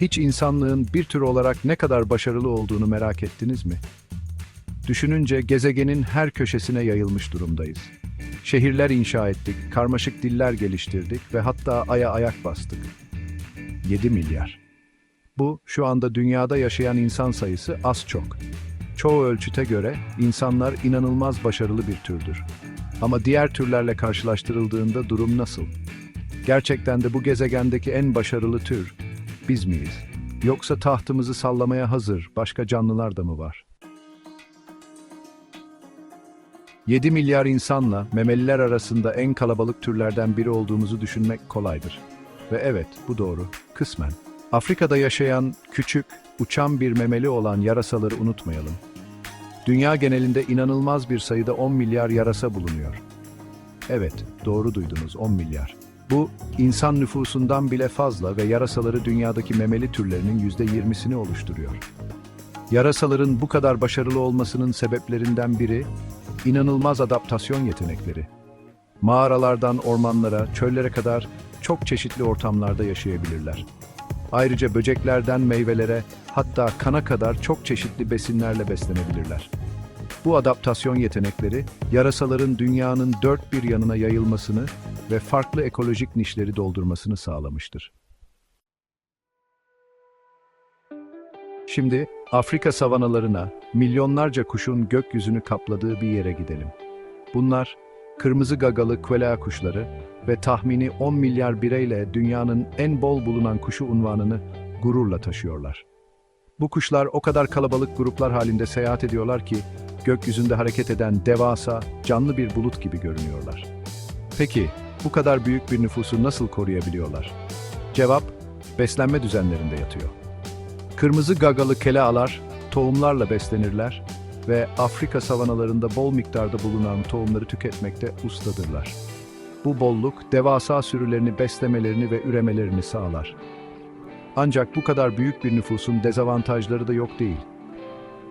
Hiç insanlığın bir tür olarak ne kadar başarılı olduğunu merak ettiniz mi? Düşününce gezegenin her köşesine yayılmış durumdayız. Şehirler inşa ettik, karmaşık diller geliştirdik ve hatta aya ayak bastık. 7 milyar. Bu, şu anda dünyada yaşayan insan sayısı az çok. Çoğu ölçüte göre insanlar inanılmaz başarılı bir türdür. Ama diğer türlerle karşılaştırıldığında durum nasıl? Gerçekten de bu gezegendeki en başarılı tür biz miyiz? Yoksa tahtımızı sallamaya hazır başka canlılar da mı var? 7 milyar insanla memeliler arasında en kalabalık türlerden biri olduğumuzu düşünmek kolaydır. Ve evet, bu doğru, kısmen. Afrika'da yaşayan küçük, uçan bir memeli olan yarasaları unutmayalım. Dünya genelinde inanılmaz bir sayıda 10 milyar yarasa bulunuyor. Evet, doğru duydunuz 10 milyar. Bu, insan nüfusundan bile fazla ve yarasaları dünyadaki memeli türlerinin %20'sini oluşturuyor. Yarasaların bu kadar başarılı olmasının sebeplerinden biri, inanılmaz adaptasyon yetenekleri. Mağaralardan ormanlara, çöllere kadar çok çeşitli ortamlarda yaşayabilirler. Ayrıca böceklerden meyvelere, hatta kana kadar çok çeşitli besinlerle beslenebilirler. Bu adaptasyon yetenekleri, yarasaların dünyanın dört bir yanına yayılmasını ve farklı ekolojik nişleri doldurmasını sağlamıştır. Şimdi Afrika savanalarına, milyonlarca kuşun gökyüzünü kapladığı bir yere gidelim. Bunlar, kırmızı gagalı quelea kuşları ve tahmini 10 milyar bireyle dünyanın en bol bulunan kuşu unvanını gururla taşıyorlar. Bu kuşlar o kadar kalabalık gruplar halinde seyahat ediyorlar ki, gökyüzünde hareket eden devasa, canlı bir bulut gibi görünüyorlar. Peki, bu kadar büyük bir nüfusu nasıl koruyabiliyorlar? Cevap, beslenme düzenlerinde yatıyor. Kırmızı gagalı kelealar tohumlarla beslenirler ve Afrika savanalarında bol miktarda bulunan tohumları tüketmekte ustadırlar. Bu bolluk devasa sürülerini beslemelerini ve üremelerini sağlar. Ancak bu kadar büyük bir nüfusun dezavantajları da yok değil.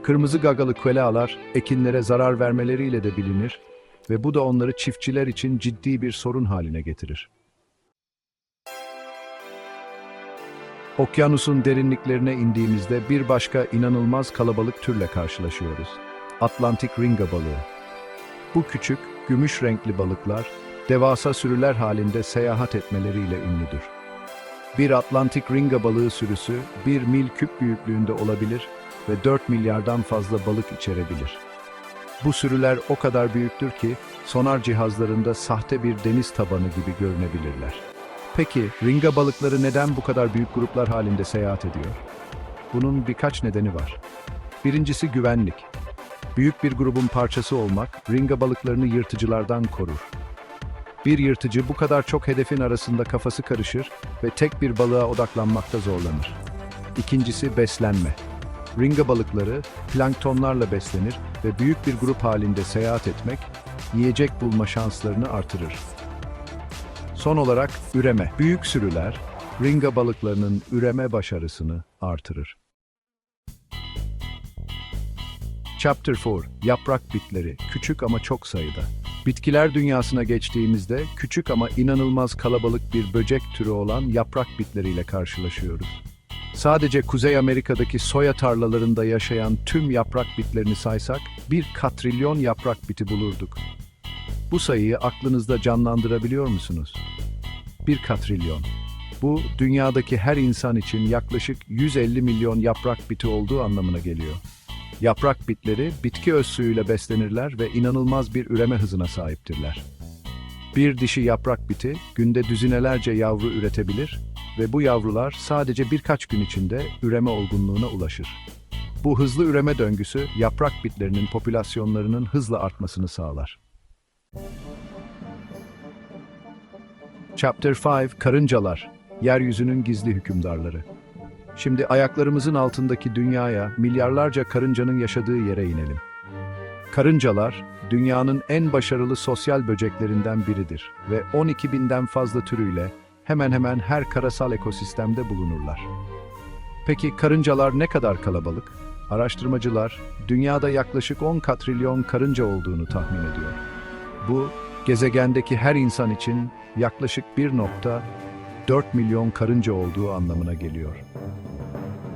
Kırmızı gagalı kelealar ekinlere zarar vermeleriyle de bilinir ve bu da onları çiftçiler için ciddi bir sorun haline getirir. Okyanusun derinliklerine indiğimizde bir başka inanılmaz kalabalık türle karşılaşıyoruz. Atlantik ringa balığı. Bu küçük, gümüş renkli balıklar, devasa sürüler halinde seyahat etmeleriyle ünlüdür. Bir Atlantik ringa balığı sürüsü 1 mil küp büyüklüğünde olabilir ve 4 milyardan fazla balık içerebilir. Bu sürüler o kadar büyüktür ki sonar cihazlarında sahte bir deniz tabanı gibi görünebilirler. Peki ringa balıkları neden bu kadar büyük gruplar halinde seyahat ediyor? Bunun birkaç nedeni var. Birincisi güvenlik. Büyük bir grubun parçası olmak ringa balıklarını yırtıcılardan korur. Bir yırtıcı bu kadar çok hedefin arasında kafası karışır ve tek bir balığa odaklanmakta zorlanır. İkincisi beslenme. Ringa balıkları planktonlarla beslenir ve büyük bir grup halinde seyahat etmek yiyecek bulma şanslarını artırır. Son olarak üreme. Büyük sürüler ringa balıklarının üreme başarısını artırır. Chapter 4 Yaprak bitleri küçük ama çok sayıda. Bitkiler dünyasına geçtiğimizde küçük ama inanılmaz kalabalık bir böcek türü olan yaprak bitleriyle karşılaşıyoruz. Sadece Kuzey Amerika'daki soya tarlalarında yaşayan tüm yaprak bitlerini saysak bir katrilyon yaprak biti bulurduk. Bu sayıyı aklınızda canlandırabiliyor musunuz? Bir katrilyon. Bu, dünyadaki her insan için yaklaşık 150 milyon yaprak biti olduğu anlamına geliyor. Yaprak bitleri bitki öz suyuyla beslenirler ve inanılmaz bir üreme hızına sahiptirler. Bir dişi yaprak biti günde düzinelerce yavru üretebilir ve bu yavrular sadece birkaç gün içinde üreme olgunluğuna ulaşır. Bu hızlı üreme döngüsü yaprak bitlerinin popülasyonlarının hızla artmasını sağlar. Chapter 5 Karıncalar Yeryüzünün gizli hükümdarları Şimdi ayaklarımızın altındaki dünyaya, milyarlarca karıncanın yaşadığı yere inelim. Karıncalar, dünyanın en başarılı sosyal böceklerinden biridir ve 12 binden fazla türüyle hemen hemen her karasal ekosistemde bulunurlar. Peki karıncalar ne kadar kalabalık? Araştırmacılar, dünyada yaklaşık 10 katrilyon karınca olduğunu tahmin ediyor. Bu, gezegendeki her insan için yaklaşık 1.4 milyon karınca olduğu anlamına geliyor.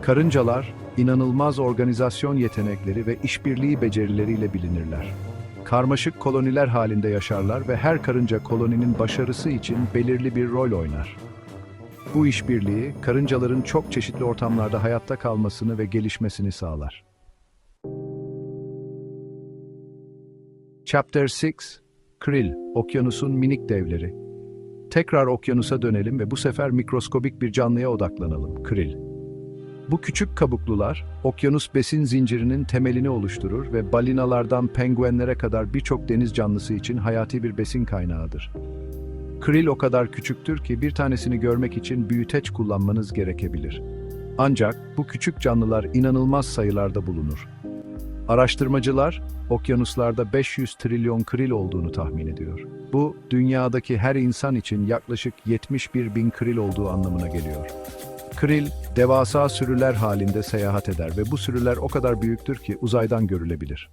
Karıncalar, inanılmaz organizasyon yetenekleri ve işbirliği becerileriyle bilinirler. Karmaşık koloniler halinde yaşarlar ve her karınca koloninin başarısı için belirli bir rol oynar. Bu işbirliği, karıncaların çok çeşitli ortamlarda hayatta kalmasını ve gelişmesini sağlar. Chapter 6 Krill, okyanusun minik devleri. Tekrar okyanusa dönelim ve bu sefer mikroskobik bir canlıya odaklanalım, krill. Bu küçük kabuklular, okyanus besin zincirinin temelini oluşturur ve balinalardan penguenlere kadar birçok deniz canlısı için hayati bir besin kaynağıdır. Krill o kadar küçüktür ki bir tanesini görmek için büyüteç kullanmanız gerekebilir. Ancak bu küçük canlılar inanılmaz sayılarda bulunur. Araştırmacılar, okyanuslarda 500 trilyon kril olduğunu tahmin ediyor. Bu, dünyadaki her insan için yaklaşık 71 bin kril olduğu anlamına geliyor. Kril, devasa sürüler halinde seyahat eder ve bu sürüler o kadar büyüktür ki uzaydan görülebilir.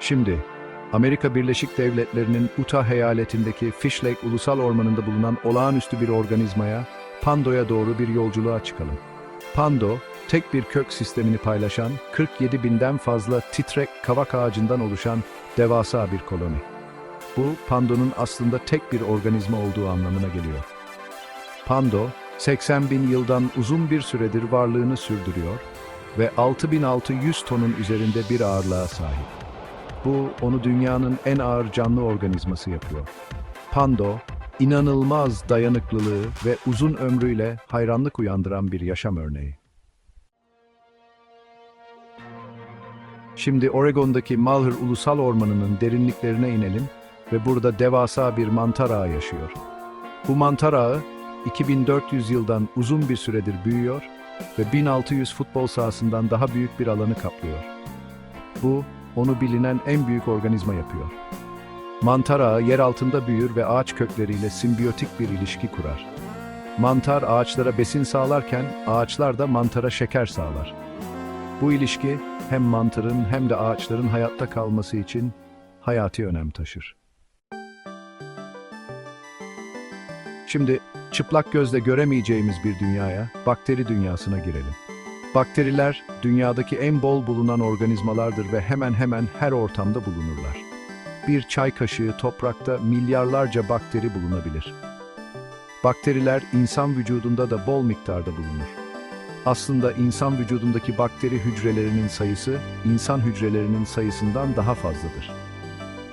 Şimdi, Amerika Birleşik Devletleri'nin Utah eyaletindeki Fish Lake Ulusal Ormanı'nda bulunan olağanüstü bir organizmaya, Pando'ya doğru bir yolculuğa çıkalım. Pando, tek bir kök sistemini paylaşan 47 binden fazla titrek kavak ağacından oluşan devasa bir koloni. Bu, Pando'nun aslında tek bir organizma olduğu anlamına geliyor. Pando, 80 bin yıldan uzun bir süredir varlığını sürdürüyor ve 6600 tonun üzerinde bir ağırlığa sahip. Bu, onu dünyanın en ağır canlı organizması yapıyor. Pando, inanılmaz dayanıklılığı ve uzun ömrüyle hayranlık uyandıran bir yaşam örneği. Şimdi Oregon'daki Malheur Ulusal Ormanı'nın derinliklerine inelim ve burada devasa bir mantar ağı yaşıyor. Bu mantar ağı 2400 yıldan uzun bir süredir büyüyor ve 1600 futbol sahasından daha büyük bir alanı kaplıyor. Bu, onu bilinen en büyük organizma yapıyor. Mantar ağı yer altında büyür ve ağaç kökleriyle simbiyotik bir ilişki kurar. Mantar ağaçlara besin sağlarken ağaçlar da mantara şeker sağlar. Bu ilişki hem mantarın hem de ağaçların hayatta kalması için hayati önem taşır. Şimdi çıplak gözle göremeyeceğimiz bir dünyaya, bakteri dünyasına girelim. Bakteriler dünyadaki en bol bulunan organizmalardır ve hemen hemen her ortamda bulunurlar. Bir çay kaşığı toprakta milyarlarca bakteri bulunabilir. Bakteriler insan vücudunda da bol miktarda bulunur. Aslında insan vücudundaki bakteri hücrelerinin sayısı insan hücrelerinin sayısından daha fazladır.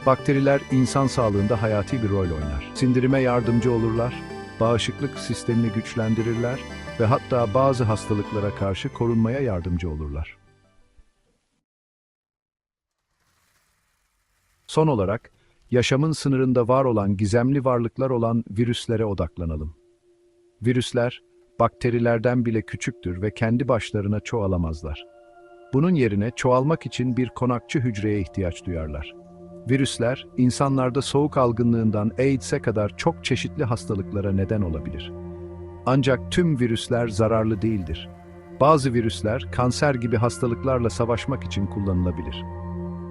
Bakteriler insan sağlığında hayati bir rol oynar. Sindirime yardımcı olurlar, bağışıklık sistemini güçlendirirler ve hatta bazı hastalıklara karşı korunmaya yardımcı olurlar. Son olarak, yaşamın sınırında var olan gizemli varlıklar olan virüslere odaklanalım. Virüsler, bakterilerden bile küçüktür ve kendi başlarına çoğalamazlar. Bunun yerine çoğalmak için bir konakçı hücreye ihtiyaç duyarlar. Virüsler, insanlarda soğuk algınlığından AIDS'e kadar çok çeşitli hastalıklara neden olabilir. Ancak tüm virüsler zararlı değildir. Bazı virüsler kanser gibi hastalıklarla savaşmak için kullanılabilir.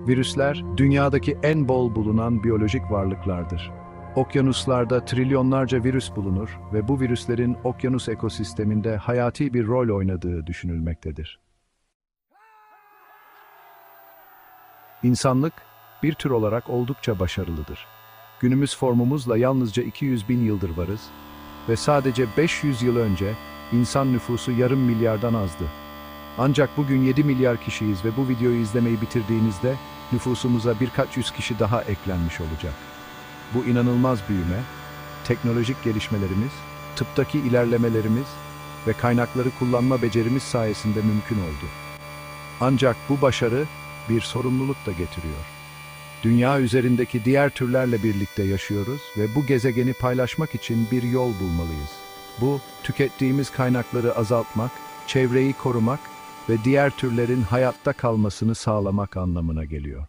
Virüsler, dünyadaki en bol bulunan biyolojik varlıklardır. Okyanuslarda trilyonlarca virüs bulunur ve bu virüslerin okyanus ekosisteminde hayati bir rol oynadığı düşünülmektedir. İnsanlık, bir tür olarak oldukça başarılıdır. Günümüz formumuzla yalnızca 200 bin yıldır varız ve sadece 500 yıl önce insan nüfusu yarım milyardan azdı. Ancak bugün 7 milyar kişiyiz ve bu videoyu izlemeyi bitirdiğinizde nüfusumuza birkaç yüz kişi daha eklenmiş olacak. Bu inanılmaz büyüme, teknolojik gelişmelerimiz, tıptaki ilerlemelerimiz ve kaynakları kullanma becerimiz sayesinde mümkün oldu. Ancak bu başarı bir sorumluluk da getiriyor. Dünya üzerindeki diğer türlerle birlikte yaşıyoruz ve bu gezegeni paylaşmak için bir yol bulmalıyız. Bu, tükettiğimiz kaynakları azaltmak, çevreyi korumak ve diğer türlerin hayatta kalmasını sağlamak anlamına geliyor.